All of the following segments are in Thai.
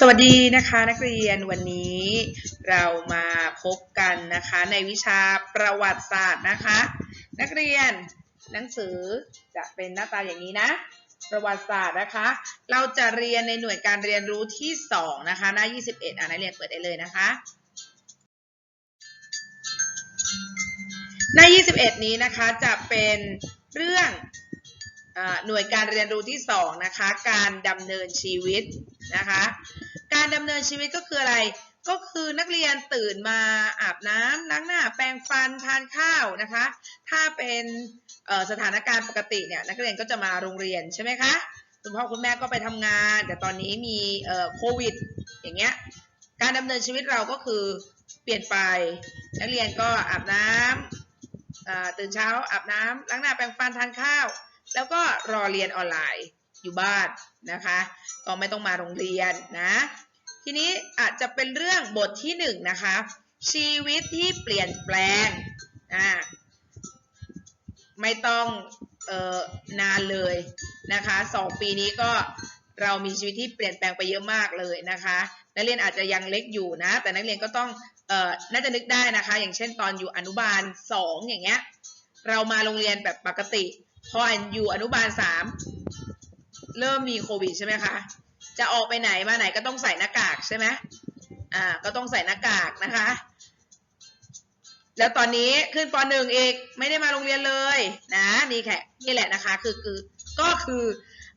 สวัสดีนะคะนักเรียนวันนี้เรามาพบกันนะคะในวิชาประวัติศาสตร์นะคะ นักเรียนหนังสือจะเป็นหน้าตาอย่างนี้นะ ประวัติศาสตร์นะคะ เราจะเรียนในหน่วยการเรียนรู้ที่ 2 นะคะ หน้า 21 อะนักเรียนเปิดได้เลยนะคะ หน้า 21 นี้นะคะจะเป็นเรื่องหน่วยการเรียนรู้ที่ 2 นะคะ การดำเนินชีวิตนะคะ การดำเนินชีวิตก็คืออะไร ก็คือนักเรียนตื่นมาอาบน้ำล้างหน้า แปรงฟันทานข้าวนะคะ ถ้าเป็นสถานการณ์ปกติเนี่ยนักเรียนก็จะมาโรงเรียนใช่ไหมคะคุณพ่อคุณแม่ก็ไปทำงาน แต่ตอนนี้มีโควิด อย่างเงี้ยการดำเนินชีวิตเราก็คือเปลี่ยนไปนักเรียนก็อาบน้ำอ่าตื่นเช้าอาบน้ำล้างหน้าแปรงฟันทานข้าว แล้วก็รอเรียนออนไลน์อยู่บ้านนะคะ ก็ไม่ต้องมาโรงเรียนนะ ทีนี้อาจจะเป็นเรื่องบทที่หนึ่งนะคะ ชีวิตที่เปลี่ยนแปลงอ่าไม่ต้องเอ่อนานเลยนะคะสองปีนี้ก็เรามีชีวิตที่เปลี่ยนแปลงไปเยอะมากเลยนะคะ นักเรียนอาจจะยังเล็กอยู่นะ แต่นักเรียนก็ต้องเอ่อน่าจะนึกได้นะคะ อย่างเช่นตอนอยู่อนุบาลสองอย่างเงี้ยเรามาโรงเรียนแบบปกติ พออยู่อนุบาลสามเริ่มมีโควิดใช่ไหมคะ จะออกไปไหนมาไหนก็ต้องใส่หน้ากากใช่ไหมอ่า ก็ต้องใส่หน้ากากนะคะ แล้วตอนนี้ขึ้นปหนึ่งอีกไม่ได้มาโรงเรียนเลยนะนี่แค่นี่แหละนะคะ คือคือก็คือ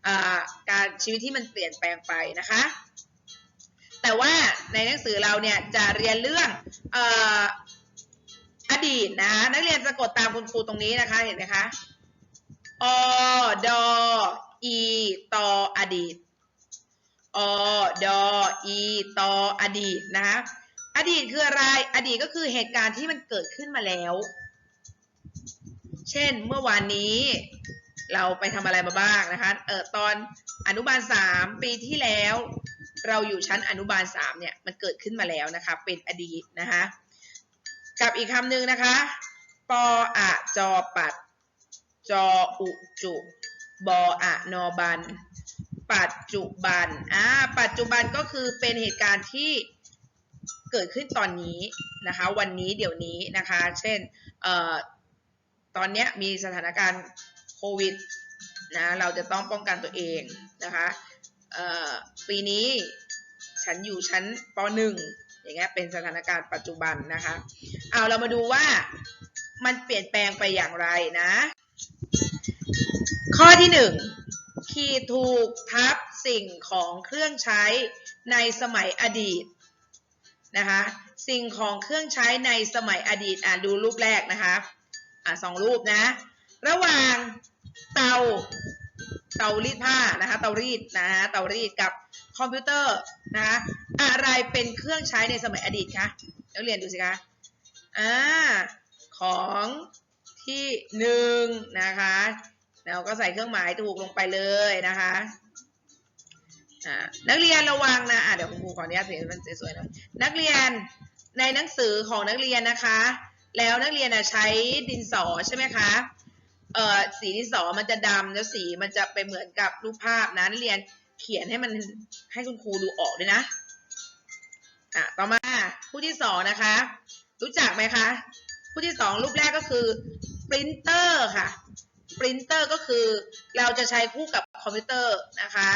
อ่าการชีวิตที่มันเปลี่ยนแปลงไปนะคะ แต่ว่าในหนังสือเราเนี่ยจะเรียนเรื่องอ่ออดีตนะนักเรียนจะกดตามคุณครูตรงนี้นะคะเห็นไหมคะอดออีตออดีต อดออีตออดีตนะคะอดีตคืออะไร อดีตก็คือเหตุการณ์ที่มันเกิดขึ้นมาแล้ว เช่นเมื่อวานนี้ เราไปทำอะไรมาบ้างนะคะเออตอนอนุบาลสามปีที่แล้ว เราอยู่ชั้นอนุบาลสามเนี่ยมันเกิดขึ้นมาแล้วนะคะเป็นอดีตนะคะกับอีกคำหนึ่งนะคะปออะจอปัดจออุจุบออะนอบัน ปัจจุบัน อ่า ปัจจุบันก็คือเป็นเหตุการณ์ที่เกิดขึ้นตอนนี้นะคะ วันนี้เดี๋ยวนี้นะคะ เช่น เอ่อ ตอนเนี้ยมีสถานการณ์โควิดนะ เราจะต้องป้องกันตัวเองนะคะ เอ่อ ปีนี้ฉันอยู่ชั้นป .1 อย่างเงี้ย เป็นสถานการณ์ปัจจุบันนะคะ เอาเรามาดูว่ามันเปลี่ยนแปลงไปอย่างไรนะ ข้อที่หนึ่ง ขีดถูกทับสิ่งของเครื่องใช้ในสมัยอดีตนะคะสิ่งของเครื่องใช้ในสมัยอดีตอ่าดูรูปแรกนะคะอ่าสองรูปนะระหว่างเตาเตารีดผ้านะคะเตารีดนะคะเตารีดกับคอมพิวเตอร์นะคะอะไรเป็นเครื่องใช้ในสมัยอดีตคะนักเรียนดูสิคะอ่าของที่หนึ่งนะคะ เราก็ใส่เครื่องหมายถูกลงไปเลยนะคะนักเรียนระวังนะะเดี๋ยวคุณครูขออนุญาตเสียมันสวยๆหน่อยนักเรียนในหนังสือของนักเรียนนะคะ แล้วนักเรียนใช้ดินสอใช่ไหมคะเอ่อสีดินสอมันจะดำแล้วสีมันจะไปเหมือนกับรูปภาพนะนักเรียนเขียนให้มันให้คุณครูดูออกด้วยนะอะต่อมาผู้ที่สองนะคะ รู้จักไหมคะ ผู้ที่สองรูปแรกก็คือปรินเตอร์ค่ะ ปรินเตอร์ก็คือเราจะใช้คู่กับคอมพิวเตอร์นะคะ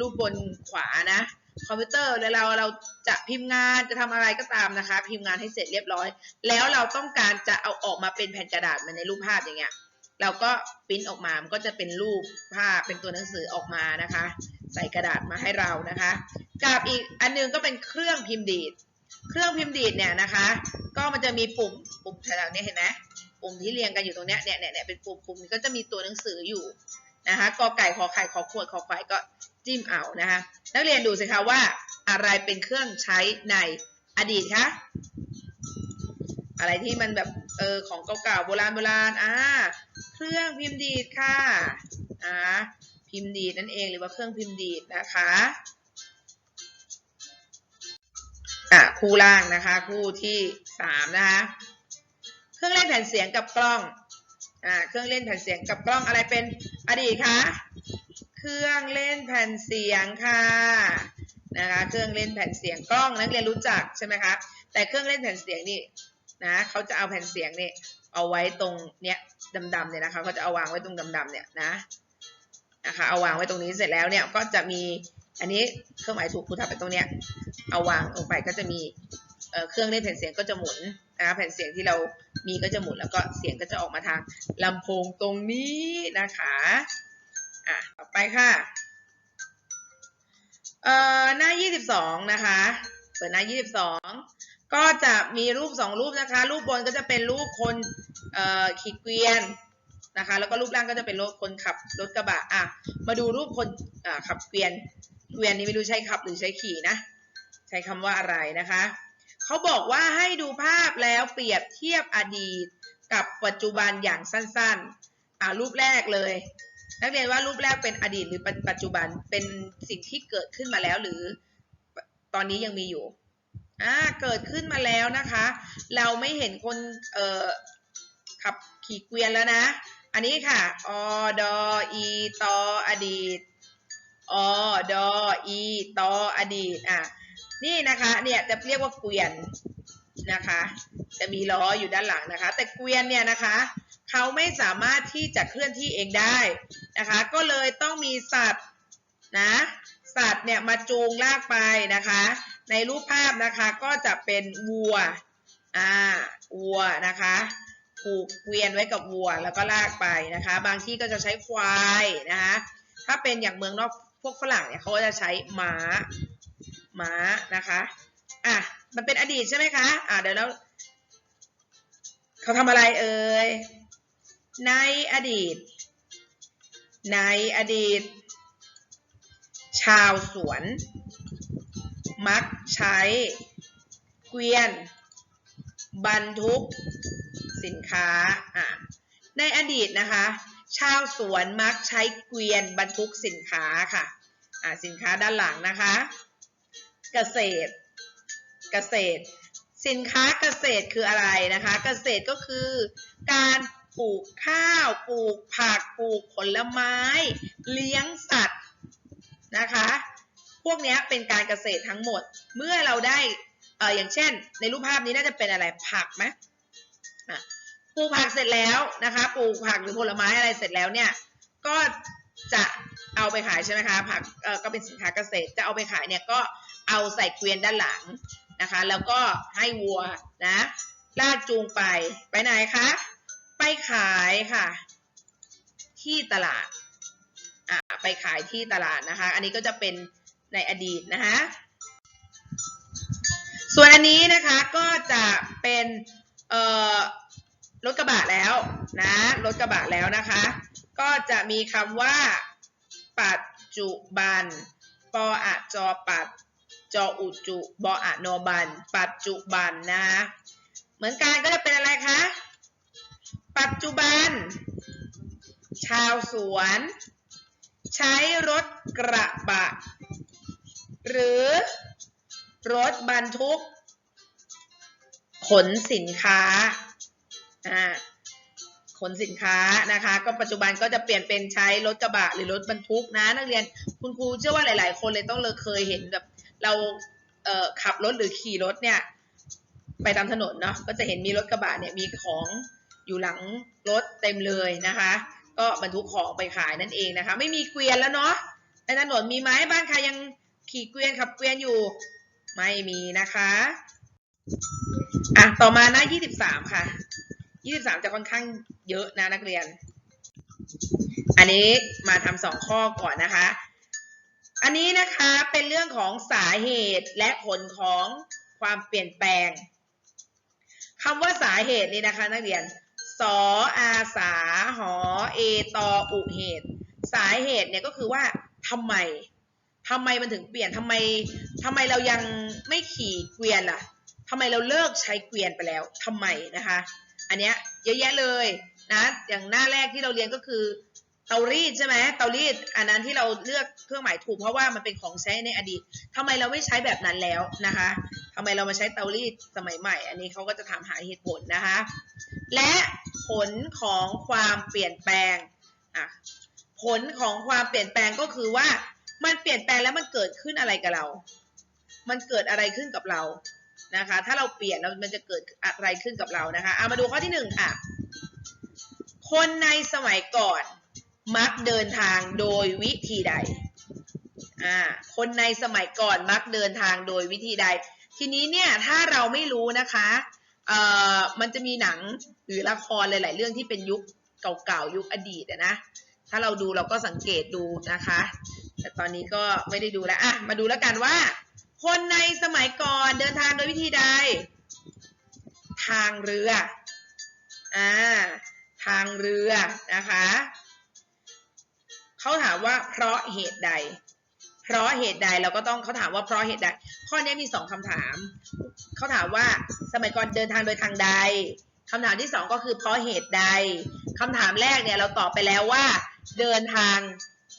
รูปบนขวานะ คอมพิวเตอร์แล้วเราเราจะพิมพ์งานจะทำอะไรก็ตามนะคะ พิมพ์งานให้เสร็จเรียบร้อย แล้วเราต้องการจะเอาออกมาเป็นแผ่นกระดาษเหมือนในรูปภาพอย่างเงี้ยเราก็ปริ้นออกมา มันก็จะเป็นรูปภาพเป็นตัวหนังสือออกมานะคะ ใส่กระดาษมาให้เรานะคะ กับอีกอันหนึงก็เป็นเครื่องพิมพ์ดีด เครื่องพิมพ์ดีดเนี่ยนะคะ ก็มันจะมีปุ่มปุ่มแถวๆนี้เห็นไหม ปุ่มที่เรียงกันอยู่ตรงเนี้ยเนี่ยเนี่ยเนี่ยเป็นปุ่มปุ่มนี้ก็จะมีตัวหนังสืออยู่นะคะกอไก่ขอไข่ขอขวดขอควายก็จิ้มเอานะคะนักเรียนดูสิคะว่าอะไรเป็นเครื่องใช้ในอดีตคะอะไรที่มันแบบเออของเก่าๆโบราณโบราณอ่าเครื่องพิมพ์ดีดค่ะอ่าพิมพ์ดีดนั่นเองหรือว่าเครื่องพิมพ์ดีดนะคะอะคู่ล่างนะคะ คู่ที่สามนะคะ เครื่องเล่นแผ่นเสียงกับกล้องอ่าเครื่องเล่นแผ่นเสียงกับกล้องอะไรเป็นอดีตคะเครื่องเล่นแผ่นเสียงค่ะนะคะเครื่องเล่นแผ่นเสียงกล้องนักเรียนรู้จักใช่ไหมคะแต่เครื่องเล่นแผ่นเสียงนี่นะเขาจะเอาแผ่นเสียงนี่เอาไว้ตรงเนี้ยดำๆเนี่ยนะคะเขาจะเอาวางไว้ตรงดำๆเนี่ยนะนะคะเอาวางไว้ตรงนี้เสร็จแล้วเนี่ยก็จะมีอันนี้เครื่องหมายถูกครูทำไปตรงเนี้ยเอาวางลงไปก็จะมีเอ่อเครื่องเล่นแผ่นเสียงก็จะหมุนนะคะแผ่นเสียงที่เรา มีก็จะหมุนแล้วก็เสียงก็จะออกมาทางลำโพงตรงนี้นะคะอะต่อไปค่ะเอ่อหน้า 22 นะคะ เปิดหน้า 22 ก็จะมีรูป 2 รูปนะคะ รูปบนก็จะเป็นรูปคนเอ่อขี่เกวียนนะคะ แล้วก็รูปล่างก็จะเป็นรถคนขับรถกระบะอะมาดูรูปคนขับเกวียน เกวียนนี้ไม่รู้ใช้ขับหรือใช้ขี่นะ ใช้คำว่าอะไรนะคะ เขาบอกว่าให้ดูภาพแล้วเปรียบเทียบอดีต กับปัจจุบันอย่างสั้นๆ อ่ารูปแรกเลย นักเรียนว่ารูปแรกเป็นอดีตหรือปัจจุบันเป็นสิ่งที่เกิดขึ้นมาแล้วหรือตอนนี้ยังมีอยู่อ่าเกิดขึ้นมาแล้วนะคะ เราไม่เห็นคนเอ่อขับขี่เกวียนแล้วนะ อันนี้ค่ะอดออีตออดีตอดออีตออดีตอะ นี่นะคะเนี่ยจะเรียกว่าเกวียนนะคะ จะมีล้ออยู่ด้านหลังนะคะ แต่เกวียนเนี่ยนะคะเขาไม่สามารถที่จะเคลื่อนที่เองได้นะคะ ก็เลยต้องมีสัตว์นะสัตว์เนี่ยมาจูงลากไปนะคะ ในรูปภาพนะคะก็จะเป็นวัวอ่าวัวนะคะผูกเกวียนไว้กับวัวแล้วก็ลากไปนะคะ บางที่ก็จะใช้ควายนะคะถ้าเป็นอย่างเมืองนอกพวกฝรั่งเนี่ยเขาก็จะใช้ม้า ม้านะคะอะมันเป็นอดีตใช่ไหมคะอะเดี๋ยวเราเขาทำอะไรเอ่ยในอดีต ในอดีต ชาวสวน มักใช้ เกวียน บรรทุก สินค้าอะในอดีตนะคะ ชาวสวนมักใช้เกวียนบรรทุกสินค้าค่ะอะสินค้าด้านหลังนะคะ เกษตร เกษตร สินค้าเกษตรคืออะไรนะคะ เกษตรก็คือการปลูกข้าว ปลูกผัก ปลูกผลไม้ เลี้ยงสัตว์นะคะ พวกนี้เป็นการเกษตรทั้งหมด เมื่อเราได้เอออย่างเช่น ในรูปภาพนี้น่าจะเป็นอะไร ผักไหมปลูกผักเสร็จแล้วนะคะ ปลูกผักหรือผลไม้อะไรเสร็จแล้วเนี่ย ก็จะเอาไปขายใช่ไหมคะ ผักเออก็เป็นสินค้าเกษตร จะเอาไปขายเนี่ยก็ เอาใส่เกวียนด้านหลังนะคะ แล้วก็ให้วัวนะลากจูงไปไปไหนคะไปขายค่ะ ที่ตลาดอะไปขายที่ตลาดนะคะ อันนี้ก็จะเป็นในอดีตนะคะส่วนอันนี้นะคะก็จะเป็นเอ่อรถกระบะแล้วนะรถกระบะแล้วนะคะ ก็จะมีคำว่า ปัจจุบัน ปออะจอปัด จออุจุบออะโนบัน ปัจจุบันนะคะเหมือนกันก็จะเป็นอะไรคะ ปัจจุบัน ชาวสวน ใช้รถกระบะ หรือรถบรรทุก ขนสินค้าอ่าขนสินค้านะคะ ก็ปัจจุบันก็จะเปลี่ยนเป็นใช้รถกระบะหรือรถบรรทุกนะ นักเรียนคุณครูเชื่อว่าหลาย ๆ คนเลยต้องเลยเคยเห็นแบบ เราเขับรถหรือขี่รถเนี่ยไปตามถนนเนาะก็จะเห็นมีรถกระบะเนี่ยมีของอยู่หลังรถเต็มเลยนะคะ ก็บรรทุกของไปขายนั่นเองนะคะ ไม่มีเกวียนแล้วเนาะในถนนมีไหมบ้านใครยังขี่เกวียนขับเกวียนอยู่ ไม่มีนะคะอะต่อมาหน้า23 ค่ะ 23 จะค่อนข้างเยอะนะนักเรียน อันนี้มาทำสองข้อก่อนนะคะ อันนี้นะคะเป็นเรื่องของสาเหตุและผลของความเปลี่ยนแปลงคำว่าสาเหตุนี่นะคะ นักเรียน สออาสา หอ เอตออุเหตุ สาเหตุเนี่ยก็คือว่าทำไมทำไมมันถึงเปลี่ยนทำไมทำไมเรายังไม่ขี่เกวียนล่ะทำไมเราเลิกใช้เกวียนไปแล้วทำไมนะคะ อันเนี้ยเยอะแยะเลยนะ อย่างหน้าแรกที่เราเรียนก็คือ เตารีดใช่ไหมเตารีดอันนั้นที่เราเลือกเครื่องหมายถูกเพราะว่ามันเป็นของใช้ในอดีตทำไมเราไม่ใช้แบบนั้นแล้วนะคะทำไมเรามาใช้เตารีดสมัยใหม่ อันนี้เขาก็จะถามหาเหตุผลนะคะ และผลของความเปลี่ยนแปลงอะผลของความเปลี่ยนแปลงก็คือว่ามันเปลี่ยนแปลงแล้วมันเกิดขึ้นอะไรกับเรา มันเกิดอะไรขึ้นกับเรานะคะ ถ้าเราเปลี่ยนแล้วมันจะเกิดอะไรขึ้นกับเรานะคะเอามาดูข้อที่หนึ่งค่ะ คนในสมัยก่อน มักเดินทางโดยวิธีใด อ่า คนในสมัยก่อนมักเดินทางโดยวิธีใด ทีนี้เนี่ยถ้าเราไม่รู้นะคะ เอ่อ มันจะมีหนังหรือละครหลาย ๆ เรื่องที่เป็นยุคเก่าๆยุคอดีตนะ ถ้าเราดูเราก็สังเกตดูนะคะ แต่ตอนนี้ก็ไม่ได้ดูแล้ว อะ มาดูแล้วกันว่า คนในสมัยก่อนเดินทางโดยวิธีใด ทางเรือ อ่า ทางเรือนะคะ เขาถามว่าเพราะเหตุใด เพราะเหตุใดเราก็ต้องเขาถามว่าเพราะเหตุใด ข้อนี้มีสองคำถาม เขาถามว่าสมัยก่อนเดินทางโดยทางใดคำถามที่สองก็คือเพราะเหตุใดคำถามแรกเนี่ยเราตอบไปแล้วว่า เดินทาง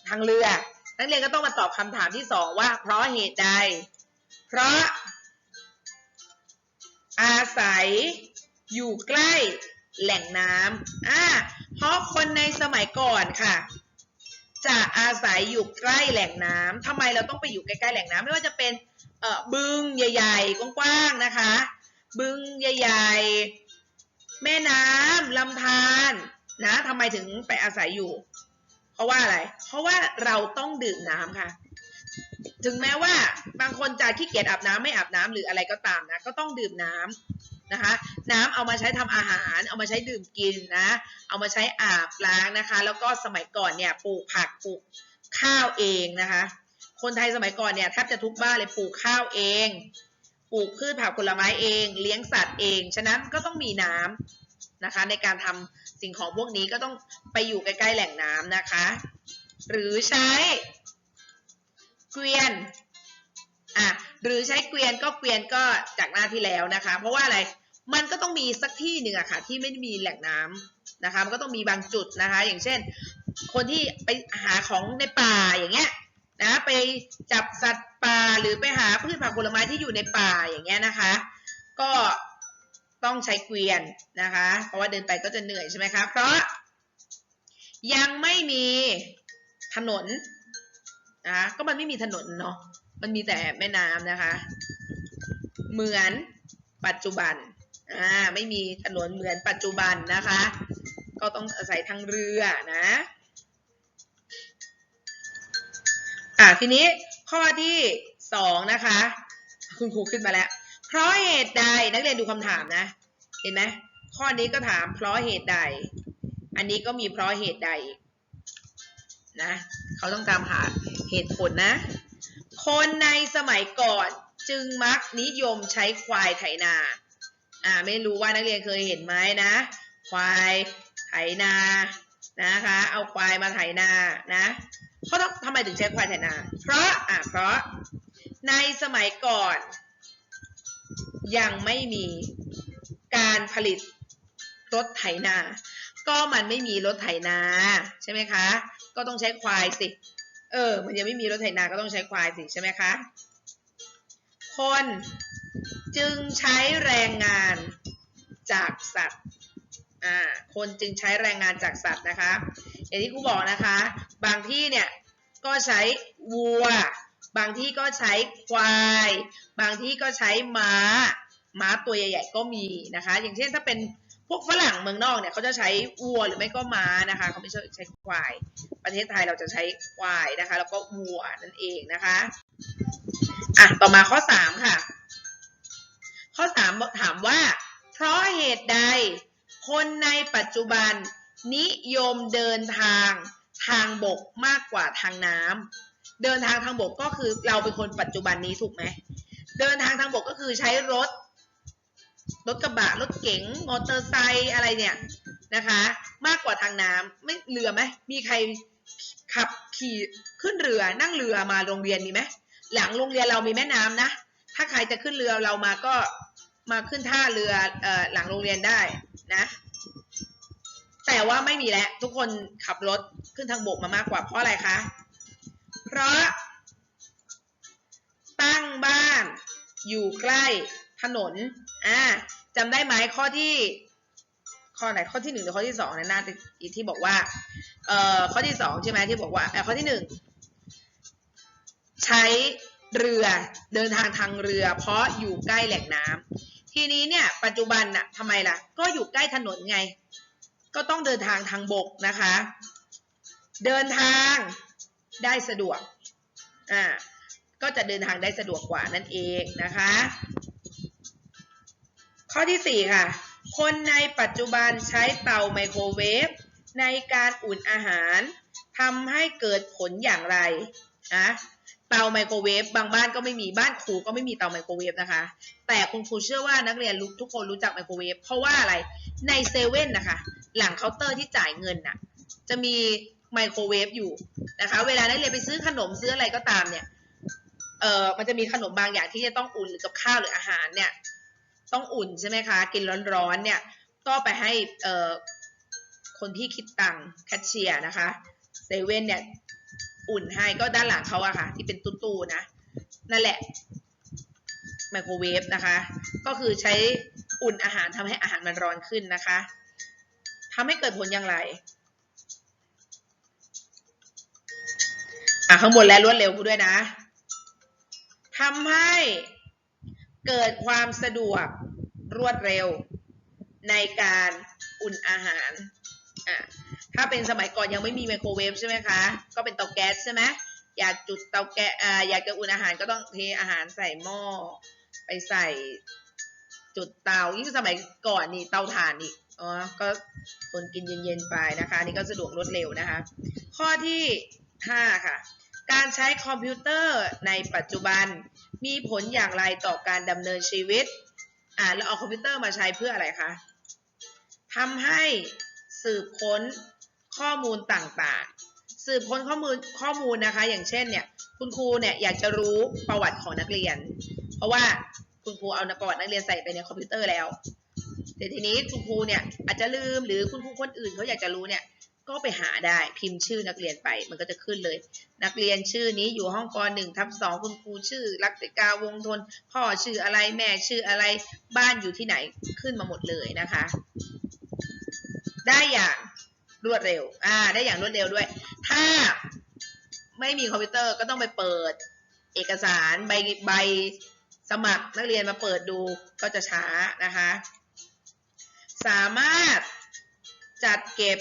ทางเรือนักเรียนก็ต้องมาตอบคำถามที่สองว่า เพราะเหตุใด เพราะ อาศัยอยู่ใกล้แหล่งน้ำอ่าเพราะคนในสมัยก่อนค่ะ จะอาศัยอยู่ใกล้แหล่งน้ำทำไมเราต้องไปอยู่ใกล้ๆแหล่งน้ำไม่ว่าจะเป็นเอ่อบึงใหญ่ๆกว้างๆนะคะ บึงใหญ่ๆ แม่น้ำลำธารนะทำไมถึงไปอาศัยอยู่ เพราะว่าอะไร เพราะว่าเราต้องดื่มน้ำค่ะ ถึงแม้ว่าบางคนจะขี้เกียจอาบน้ำไม่อาบน้ำหรืออะไรก็ตามนะ ก็ต้องดื่มน้ำ นะคะน้ำเอามาใช้ทำอาหาร เอามาใช้ดื่มกินนะ เอามาใช้อาบล้างนะคะ แล้วก็สมัยก่อนเนี่ยปลูกผักปลูกข้าวเองนะคะ คนไทยสมัยก่อนเนี่ยแทบจะทุกบ้านเลยปลูกข้าวเอง ปลูกพืชผักผลไม้เอง เลี้ยงสัตว์เอง ฉะนั้นก็ต้องมีน้ำนะคะ ในการทำสิ่งของพวกนี้ก็ต้องไปอยู่ใกล้ๆแหล่งน้ำนะคะ หรือใช้เกวียนอะหรือใช้เกวียนก็เกวียนก็จากหน้าที่แล้วนะคะ เพราะว่าอะไร มันก็ต้องมีสักที่หนึ่งอะค่ะ ที่ไม่ได้มีแหล่งน้ำนะคะ มันก็ต้องมีบางจุดนะคะ อย่างเช่น คนที่ไปหาของในป่าอย่างเงี้ยนะไปจับสัตว์ป่าหรือไปหาพืชผักผลไม้ที่อยู่ในป่าอย่างเงี้ยนะคะ ก็ต้องใช้เกวียนนะคะ เพราะว่าเดินไปก็จะเหนื่อยใช่ไหมคะเพราะยังไม่มีถนนนะะก็มันไม่มีถนนเนาะมันมีแต่แม่น้ำนะคะ เหมือนปัจจุบัน อ่าไม่มีถนนเหมือนปัจจุบันนะคะ ก็ต้องอาศัยทางเรือนะอ่าทีนี้ข้อที่สองนะคะ คุณครูขึ้นมาแล้ว เพราะเหตุใดนักเรียนดูคำถามนะ เห็นไหมข้อนี้ก็ถามเพราะเหตุใด อันนี้ก็มีเพราะเหตุใดนะเขาต้องตามหาเหตุผลนะ คนในสมัยก่อนจึงมักนิยมใช้ควายไถนา อ่าไม่รู้ว่านักเรียนเคยเห็นไหมนะ ควายไถนานะคะ เอาควายมาไถนานะเพราะต้องทำไมถึงใช้ควายไถนา เพราะอะเพราะในสมัยก่อน ยังไม่มีการผลิตรถไถนา ก็มันไม่มีรถไถนา ใช่ไหมคะ ก็ต้องใช้ควายสิ เออ มันยังไม่มีรถไถนาก็ต้องใช้ควายสิใช่ไหมคะ คน จึงใช้แรงงานจากสัตว์อ่าคนจึงใช้แรงงานจากสัตว์นะคะ อย่างที่ครูบอกนะคะ บางที่เนี่ยก็ใช้วัว บางที่ก็ใช้ควาย บางที่ก็ใช้ม้า ม้าตัวใหญ่ ๆ ก็มีนะคะ อย่างเช่นถ้าเป็นพวกฝรั่งเมืองนอกเนี่ยเขาจะใช้วัวหรือไม่ก็ม้านะคะเขาไม่ใช่ใช้ควาย ประเทศไทยเราจะใช้ควายนะคะ แล้วก็วัวนั่นเองนะคะอะต่อมาข้อสามค่ะ ข้อสามถามว่า เพราะเหตุใด คนในปัจจุบัน นิยมเดินทางทางบกมากกว่าทางน้ำเดินทางทางบกก็คือเราเป็นคนปัจจุบันนี้ถูกไหมเดินทางทางบกก็คือใช้รถ รถกระบะรถเก๋งมอเตอร์ไซค์อะไรเนี่ยนะคะ มากกว่าทางน้ำไม่เรือไหมมีใครขับขี่ขึ้นเรือนั่งเรือมาโรงเรียนมีไหมหลังโรงเรียนเรามีแม่น้ำนะ ถ้าใครจะขึ้นเรือเรามาก็ มาขึ้นท่าเรือเอ่อหลังโรงเรียนได้นะ แต่ว่าไม่มีแล้วทุกคนขับรถขึ้นทางบกมามากกว่าเพราะอะไรคะ เพราะ ตั้งบ้านอยู่ใกล้ถนนอ่าจำได้ไหมข้อที่ข้อไหนข้อที่หนึ่งหรือข้อที่สองนะน่าที่บอกว่าเอ่อข้อที่สองใช่ไหมที่บอกว่าเอ่อข้อที่หนึ่งใช้เรือเดินทางทางเรือ เพราะอยู่ใกล้แหล่งน้ำ ทีนี้เนี่ยปัจจุบันน่ะทำไมล่ะ ก็อยู่ใกล้ถนนไง ก็ต้องเดินทางทางบกนะคะ เดินทางได้สะดวกอ่าก็จะเดินทางได้สะดวกกว่านั่นเองนะคะ ข้อที่4ค่ะ คนในปัจจุบันใช้เตาไมโครเวฟในการอุ่นอาหารทำให้เกิดผลอย่างไรนะ เตาไมโครเวฟบางบ้านก็ไม่มีบ้านครูก็ไม่มีเตาไมโครเวฟนะคะ แต่คุณครูเชื่อว่านักเรียนรู้ทุกคนรู้จักไมโครเวฟเพราะว่าอะไรในเซเว่นนะคะ หลังเคาน์เตอร์ที่จ่ายเงินน่ะ จะมีไมโครเวฟอยู่นะคะ เวลานักเรียนไปซื้อขนมซื้ออะไรก็ตามเนี่ยเอ่อมันจะมีขนมบางอย่างที่จะต้องอุ่นหรือกับข้าวหรืออาหารเนี่ยต้องอุ่นใช่ไหมคะ กินร้อนๆเนี่ยก็ไปให้เอ่อคนที่คิดตังค์แคชเชียร์นะคะเซเว่นเนี่ย อุ่นให้ก็ด้านหลังเขาอะค่ะ ที่เป็นตู้ๆนะ นั่นแหละไมโครเวฟนะคะ ก็คือใช้อุ่นอาหารทำให้อาหารมันร้อนขึ้นนะคะทำให้เกิดผลอย่างไรอะข้างบนและรวดเร็วพูดด้วยนะทำให้เกิดความสะดวกรวดเร็วในการอุ่นอาหารอะ ถ้าเป็นสมัยก่อนยังไม่มีไมโครเวฟใช่ไหมคะ ก็เป็นเตาแก๊สใช่ไหมอยากจุดเตาแก๊สอ่าอยากจะอุ่นอาหารก็ต้องเทอาหารใส่หม้อไปใส่จุดเตายิ่งสมัยก่อนนี่เตาถ่านอีกอ๋อก็ทนกินเย็นๆไปนะคะนี่ก็สะดวกรวดเร็วนะคะ ข้อที่ 5 ค่ะ การใช้คอมพิวเตอร์ในปัจจุบันมีผลอย่างไรต่อการดำเนินชีวิตอ่าเราเอาคอมพิวเตอร์มาใช้เพื่ออะไรคะทำให้สืบค้น ข้อมูลต่างๆ สืบค้นข้อมูลข้อมูลนะคะ อย่างเช่นเนี่ยคุณครูเนี่ยอยากจะรู้ประวัติของนักเรียน เพราะว่าคุณครูเอาประวัตินักเรียนใส่ไปในคอมพิวเตอร์แล้วแต่ทีนี้คุณครูเนี่ยอาจจะลืมหรือคุณครูคนอื่นเขาอยากจะรู้เนี่ยก็ไปหาได้พิมพ์ชื่อนักเรียนไป มันก็จะขึ้นเลย นักเรียนชื่อนี้อยู่ห้องปหนึ่งทับสองคุณครูชื่อรักติกาวงทน พ่อชื่ออะไรแม่ชื่ออะไรบ้านอยู่ที่ไหนขึ้นมาหมดเลยนะคะ ได้อย่าง รวดเร็ว อ่า ได้อย่างรวดเร็วด้วย ถ้าไม่มีคอมพิวเตอร์ก็ต้องไปเปิด เอกสารใบใบสมัครนักเรียนมาเปิดดูก็จะช้านะคะ สามารถจัดเก็บ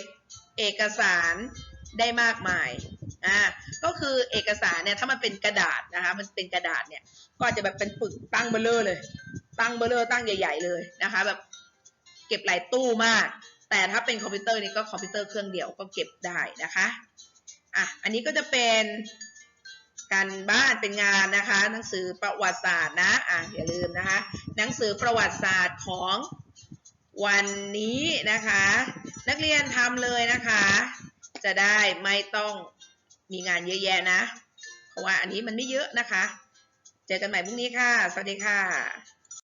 เอกสารได้มากมาย อ่า ก็คือเอกสารเนี่ยถ้ามันเป็นกระดาษนะคะ มันเป็นกระดาษเนี่ย ก็จจะแบบเป็นปึกตั้งเบลเลอร์เลย ตั้งเบลเลอร์ตั้งใหญ่ ๆ เลยนะคะ แบบเก็บหลายตู้มาก แต่ถ้าเป็นคอมพิวเตอร์นี่ก็คอมพิวเตอร์เครื่องเดียวก็เก็บได้นะคะอะอันนี้ก็จะเป็นการบ้านเป็นงานนะคะ หนังสือประวัติศาสตร์นะอะอย่าลืมนะคะ หนังสือประวัติศาสตร์ของวันนี้นะคะ นักเรียนทำเลยนะคะ จะได้ไม่ต้องมีงานเยอะแยะนะ เพราะว่าอันนี้มันไม่เยอะนะคะ เจอกันใหม่พรุ่งนี้ค่ะ สวัสดีค่ะ